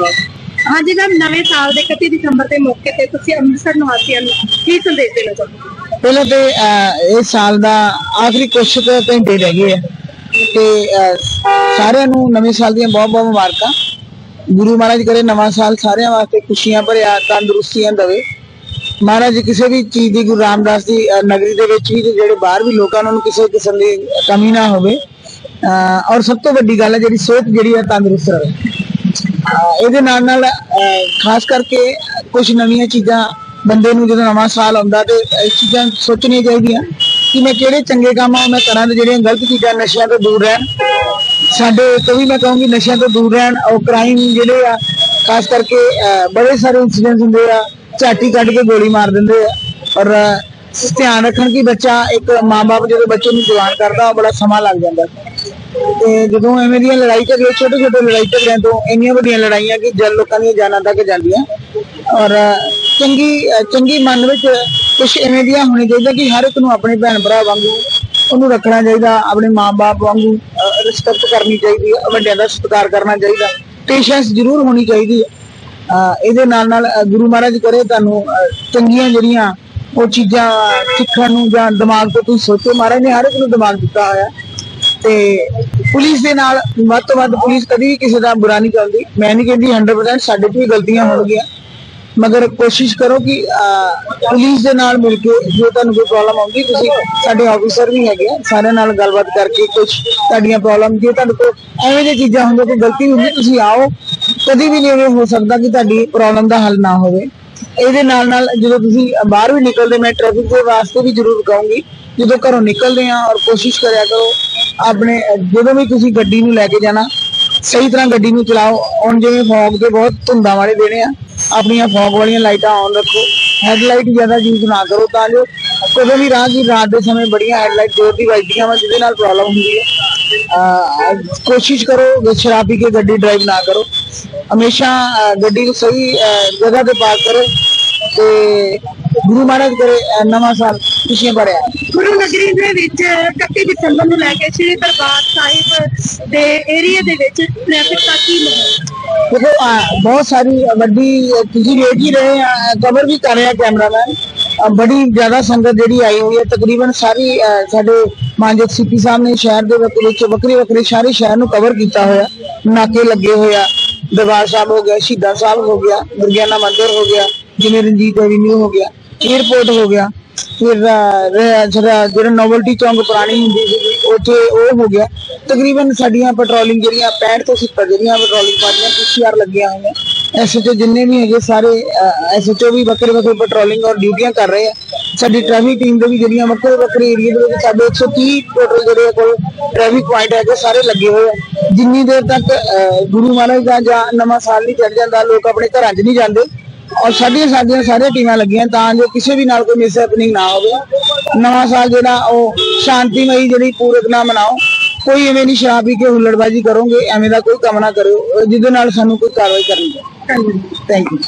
ਹਾਂਜੀ ਮੈਮ ਨਵੇਂ ਸਾਲ ਦੇ 31 ਦਸੰਬਰ ਦੇ ਮੌਕੇ ਤੇ ਤੁਸੀਂ ਅੰਮ੍ਰਿਤਸਰ ਨਿਵਾਸੀਆਂ ਨੂੰ ਕੀ ਸੰਦੇਸ਼ ਦੇਣਾ ਚਾਹੁੰਦੇ ਪਹਿਲਾਂ ਤੇ ਅਹ, ਸਾਲ ਦਾ ਆਖਰੀ ਕੁਛ ਕੁ ਘੰਟੇ ਰਹਿ ਗਏ ਆ। ਤੇ ਸਾਰਿਆਂ ਨੂੰ ਨਵੇਂ ਸਾਲ ਦੀਆਂ ਬਹੁਤ ਬਹੁਤ ਮੁਬਾਰਕਾਂ। ਗੁਰੂ ਮਹਾਰਾਜ ਕਰੇ ਨਵਾਂ ਸਾਲ ਸਾਰਿਆਂ ਵਾਸਤੇ ਖੁਸ਼ੀਆਂ ਭਰਿਆ ਤੰਦਰੁਸਤੀਆਂ ਦੇਵੇ। ਮਹਾਰਾਜ ਕਿਸੇ ਵੀ ਚੀਜ਼ ਦੀ ਗੁਰੂ ਰਾਮਦਾਸ ਦੀ ਨਗਰੀ ਦੇ ਵਿੱਚ ਵੀ ਜਿਹੜੇ ਬਾਹਰ ਵੀ ਲੋਕਾਂ ਨੂੰ ਕਿਸੇ ਕਿਸਮ ਦੀ ਕਮੀ ਨਾ ਹੋਵੇ। ਔਰ ਸਭ ਤੋਂ ਵੱਡੀ ਗੱਲ ਹੈ ਜਿਹੜੀ ਸਿਹਤ ਜਿਹੜੀ ਹੈ ਤੰਦਰੁਸਤ ਰਹੇ। ਇਹਦੇ ਨਾਲ ਨਾਲ ਖਾਸ ਕਰਕੇ ਕੁਝ ਨਵੀਆਂ ਚੀਜ਼ਾਂ ਬੰਦੇ ਨੂੰ ਜਦੋਂ ਨਵਾਂ ਸਾਲ ਆਉਂਦਾ ਤੇ ਇਹ ਚੀਜ਼ਾਂ ਸੋਚਣੀਆਂ ਚਾਹੀਦੀਆਂ ਕਿ ਮੈਂ ਕਿਹੜੇ ਚੰਗੇ ਕੰਮ ਆ, ਮੈਂ ਕਰਾਂ ਤੇ ਜਿਹੜੀਆਂ ਗਲਤ ਚੀਜ਼ਾਂ ਨਸ਼ਿਆਂ ਤੋਂ ਦੂਰ ਰਹਿਣ। ਸਾਡੇ ਤੋਂ ਵੀ ਮੈਂ ਕਹੂੰਗੀ ਨਸ਼ਿਆਂ ਤੋਂ ਦੂਰ ਰਹਿਣ ਔਰ ਕ੍ਰਾਈਮ ਜਿਹੜੇ ਆ, ਖਾਸ ਕਰਕੇ, ਅਹ ਬੜੇ ਸਾਰੇ ਇਨਸੀਡੈਂਟਸ ਹੁੰਦੇ ਆ ਝਾਟੀ ਕੱਢ ਕੇ ਗੋਲੀ ਮਾਰ ਦਿੰਦੇ ਆ। ਔਰ ਧਿਆਨ ਰੱਖਣ ਕਿ ਬੱਚਾ ਇੱਕ ਮਾਂ-ਬਾਪ ਜਦੋਂ ਬੱਚੇ ਨੂੰ ਜਵਾਨ ਕਰਦਾ, ਉਹ ਬੜਾ ਸਮਾਂ ਲੱਗ ਜਾਂਦਾ। ਤੇ ਜਦੋਂ ਐਵੇਂ ਦੀਆਂ ਲੜਾਈ ਝਗੜੇ ਛੋਟੇ ਛੋਟੇ ਲੜਾਈ ਝਗੜਿਆਂ ਤੋਂ ਇੰਨੀਆਂ ਵੱਡੀਆਂ ਲੜਾਈਆਂ ਕਿ ਜਨ ਲੋਕਾਂ ਦੀਆਂ ਜਾਨਾਂ ਤੱਕ ਜਾਂਦੀਆਂ। ਔਰ ਚੰਗੀ ਚੰਗੀ ਮਨ ਵਿੱਚ ਕੁਝ ਐਵੇਂ ਦੀਆਂ ਹੋਣੀ ਚਾਹੀਦਾ ਕਿ ਹਰ ਇੱਕ ਨੂੰ ਆਪਣੇ ਭੈਣ ਭਰਾ ਵਾਂਗੂ ਉਹਨੂੰ ਰੱਖਣਾ ਚਾਹੀਦਾ, ਆਪਣੇ ਮਾਂ-ਬਾਪ ਵਾਂਗੂ ਰਿਸਪੈਕਟ ਕਰਨੀ ਚਾਹੀਦੀ ਹੈ ਵੱਡਿਆਂ ਦਾ ਸਤਿਕਾਰ ਕਰਨਾ ਚਾਹੀਦਾ ਪੇਸ਼ੈਂਸ ਜ਼ਰੂਰ ਹੋਣੀ ਚਾਹੀਦੀ ਹੈ। ਇਹਦੇ ਨਾਲ ਨਾਲ ਗੁਰੂ ਮਹਾਰਾਜ ਕਰੇ ਤੁਹਾਨੂੰ ਚੰਗੀਆਂ ਜਿਹੜੀਆਂ ਉਹ ਚੀਜ਼ਾਂ ਸਿੱਖਣ ਨੂੰ ਜਾਂ ਦਿਮਾਗ ਤੋਂ ਤੁਸੀਂ ਸੋਚੋ। ਮਹਾਰਾਜ ਨੇ ਹਰ ਇੱਕ ਨੂੰ ਦਿਮਾਗ ਦਿੱਤਾ ਹੋਇਆ। ਤੇ ਪੁਲਿਸ ਦੇ ਨਾਲ ਵੱਧ ਤੋਂ ਵੱਧ ਪੁਲਿਸ ਕਦੀ ਵੀ ਕਿਸੇ ਦਾ ਬੁਰਾ ਨਹੀਂ ਕਰਦੀ। ਮੈਂ ਨਹੀਂ ਕਹਿੰਦੀ 100% ਸਾਡੇ 'ਚ ਵੀ ਗਲਤੀਆਂ ਹੋਣਗੀਆਂ। ਮਗਰ ਕੋਸ਼ਿਸ਼ ਕਰੋ ਕਿ ਪੁਲਿਸ ਦੇ ਨਾਲ ਮਿਲ ਕੇ ਜੇ ਤੁਹਾਨੂੰ ਕੋਈ ਪ੍ਰੋਬਲਮ ਆਉਂਦੀ, ਤੁਸੀਂ ਸਾਡੇ ਆਫੀਸਰ ਵੀ ਹੈਗੇ ਆ, ਸਾਰਿਆਂ ਨਾਲ ਗੱਲਬਾਤ ਕਰਕੇ ਕੁਝ ਤੁਹਾਡੀਆਂ ਪ੍ਰੋਬਲਮ ਜੇ ਤੁਹਾਡੇ ਕੋਲ ਐਵੇਂ ਦੀਆਂ ਚੀਜ਼ਾਂ ਹੁੰਦੀਆਂ, ਕੋਈ ਗਲਤੀ ਹੁੰਦੀ, ਤੁਸੀਂ ਆਓ। ਕਦੀ ਵੀ ਨਹੀਂ ਇਹ ਹੋ ਸਕਦਾ ਕਿ ਤੁਹਾਡੀ ਪ੍ਰੋਬਲਮ ਦਾ ਹੱਲ ਨਾ ਹੋਵੇ। ਇਹਦੇ ਨਾਲ ਨਾਲ ਜਦੋਂ ਤੁਸੀਂ ਬਾਹਰ ਵੀ ਨਿਕਲਦੇ, ਮੈਂ ਟ੍ਰੈਫਿਕ ਦੇ ਵਾਸਤੇ ਵੀ ਜ਼ਰੂਰ ਕਹੂੰਗੀ ਜਦੋਂ ਘਰੋਂ ਨਿਕਲਦੇ ਆ ਔਰ ਕੋਸ਼ਿਸ਼ ਕਰਿਆ ਕਰੋ ਆਪਣੇ ਜਦੋਂ ਵੀ ਤੁਸੀਂ ਗੱਡੀ ਨੂੰ ਲੈ ਕੇ ਜਾਣਾ ਸਹੀ ਤਰ੍ਹਾਂ ਗੱਡੀ ਨੂੰ ਚਲਾਓ ਹੁਣ ਜਿਵੇਂ ਫੌਗ ਦੇ ਬਹੁਤ ਧੁੰਦਾਂ ਵਾਲੇ ਦੇਣੇ ਆ ਆਪਣੀਆਂ ਫੌਗ ਵਾਲੀਆਂ ਲਾਈਟਾਂ ਔਨ ਰੱਖੋ ਹੈਡਲਾਈਟ ਜ਼ਿਆਦਾ ਯੂਜ਼ ਨਾ ਕਰੋ ਤਾਂ ਜੋ ਕਦੇ ਵੀ ਰਾਹ ਦੀ ਰਾਤ ਦੇ ਸਮੇਂ ਬੜੀਆਂ ਹੈਡਲਾਈਟ ਜ਼ੋਰ ਦੀ ਵੱਜਦੀਆਂ ਵਾ ਜਿਹਦੇ ਨਾਲ ਪ੍ਰੋਬਲਮ ਹੁੰਦੀ ਹੈ। ਅਹ, ਕੋਸ਼ਿਸ਼ ਕਰੋ ਸ਼ਰਾਬ ਪੀ ਕੇ ਗੱਡੀ ਡਰਾਈਵ ਨਾ ਕਰੋ। ਹਮੇਸ਼ਾ ਗੱਡੀ ਨੂੰ ਸਹੀ ਜਗ੍ਹਾ ਤੇ ਪਾਰਕ ਕਰੋ ਤੇ ਗੁਰੂ ਮਹਾਰਾਜ ਕਰੇ ਨਵਾਂ ਸਾਲ ਖੁਸ਼ੀਆਂ ਭਰਿਆ। ਗੁਰੂ ਨਗਰੀ ਦੇ ਵਿੱਚ 31 ਦਸੰਬਰ ਨੂੰ ਲੈ ਕੇ ਸ੍ਰੀ ਦਰਬਾਰ ਸਾਹਿਬ ਦੇ ਏਰੀਆ ਦੇ ਵਿੱਚ ਟ੍ਰੈਫਿਕ ਦਾ ਕੀ ਮਾਹੌਲ? ਦੇਖੋ ਅਹ, ਬਹੁਤ ਸਾਰੀ ਤੁਸੀਂ ਵੇਖ ਹੀ ਰਹੇ ਆ ਕਵਰ ਵੀ ਕਰ ਰਿਹਾ ਕੈਮਰਾਮੈਨ ਬੜੀ ਜ਼ਿਆਦਾ ਸੰਗਤ ਜਿਹੜੀ ਆਈ ਹੋਈ ਹੈ ਤਕਰੀਬਨ ਸਾਰੀ ਸਾਡੇ ਮਾਨਜੋਤ ਸੀਪੀ ਸਾਹਿਬ ਨੇ ਸ਼ਹਿਰ ਦੇ ਵਿੱਚ ਵੱਖਰੇ ਵੱਖਰੇ ਸਾਰੇ ਸ਼ਹਿਰ ਨੂੰ ਕਵਰ ਕੀਤਾ ਹੋਇਆ। ਨਾਕੇ ਲੱਗੇ ਹੋਇਆ ਦਰਬਾਰ ਸਾਹਿਬ ਹੋ ਗਿਆ ਸ਼ਹੀਦਾਂ ਸਾਹਿਬ ਹੋ ਗਿਆ ਦੁਰਗਿਆਨਾ ਮੰਦਿਰ ਹੋ ਗਿਆ ਜਿਵੇਂ ਰਣਜੀਤ ਐਵੀਨਿਊ ਹੋ ਗਿਆ 에ਅਰਪੋਰਟ ਹੋ ਗਿਆ। ਫਿਰ ਜਿਹੜਾ ਜਿਹੜਾ ਨੋਵਲਟੀ ਚੌਂਕ ਪੁਰਾਣੀ ਹੁੰਦੀ ਸੀ, ਉੱਥੇ ਉਹ ਹੋ ਗਿਆ। ਤਕਰੀਬਨ ਸਾਡੀਆਂ ਪੈਟਰੋਲਿੰਗ ਜਿਹੜੀਆਂ 65 ਤੋਂ 70 ਜਿਹੜੀਆਂ ਪੈਟਰੋਲਿੰਗ ਪਾਰਟੀਆਂ ਪੀਸੀਆਰ ਲੱਗੀਆਂ ਹੋਈਆਂ। ਐਸਐਚਓ ਜਿੰਨੇ ਵੀ ਹੈਗੇ ਸਾਰੇ ਐਸਐਚਓ ਵੀ ਵੱਖਰੇ ਵੱਖਰੇ ਪੈਟਰੋਲਿੰਗ ਔਰ ਡਿਊਟੀਆਂ ਕਰ ਰਹੇ ਆ। ਸਾਡੀ ਟ੍ਰੈਫਿਕ ਟੀਮ ਦੇ ਵੀ ਜਿਹੜੀਆਂ ਵੱਖਰੇ ਵੱਖਰੇ ਏਰੀਆ ਦੇ ਵਿੱਚ ਸਾਡੇ 130 ਟੋਟਲ ਜਿਹੜੇ ਕੋਲ ਟ੍ਰੈਫਿਕ ਪੁਆਇੰਟ ਹੈਗੇ, ਸਾਰੇ ਲੱਗੇ ਹੋਏ ਆ। ਜਿੰਨੀ ਦੇਰ ਤੱਕ ਗੁਰੂ ਮਹਾਰਾਜ ਦਾ ਜਾਂ ਨਵਾਂ ਸਾਲ ਨਹੀਂ ਚੜ ਜਾਂਦਾ, ਲੋਕ ਆਪਣੇ ਘਰਾਂ 'ਚ ਨਹੀਂ ਜਾਂਦੇ। ਔਰ ਸਾਡੀਆਂ ਸਾਡੀਆਂ ਸਾਰੀਆਂ ਟੀਮਾਂ ਲੱਗੀਆਂ ਤਾਂ ਜੋ ਕਿਸੇ ਵੀ ਨਾਲ ਕੋਈ ਮਿਸ ਹੈਪਨਿੰਗ ਨਾ ਹੋਵੇ। ਨਵਾਂ ਸਾਲ ਜਿਹੜਾ ਉਹ ਸ਼ਾਂਤੀਮਈ ਜਿਹੜੀ ਪੂਰਕ ਨਾ ਮਨਾਓ। ਕੋਈ ਐਵੇਂ ਨਹੀਂ ਸ਼ਰਾਬ ਪੀ ਕੇ ਹੁੱਲੜਬਾਜ਼ੀ ਕਰੋਗੇ ਐਵੇਂ ਦਾ ਕੋਈ ਕੰਮ ਨਾ ਕਰਿਓ। ਜਿਹਦੇ ਨਾਲ ਸਾਨੂੰ ਕੋਈ ਕਾਰਵਾਈ ਕਰਨੀ ਹੈ ਥੈਂਕ ਯੂ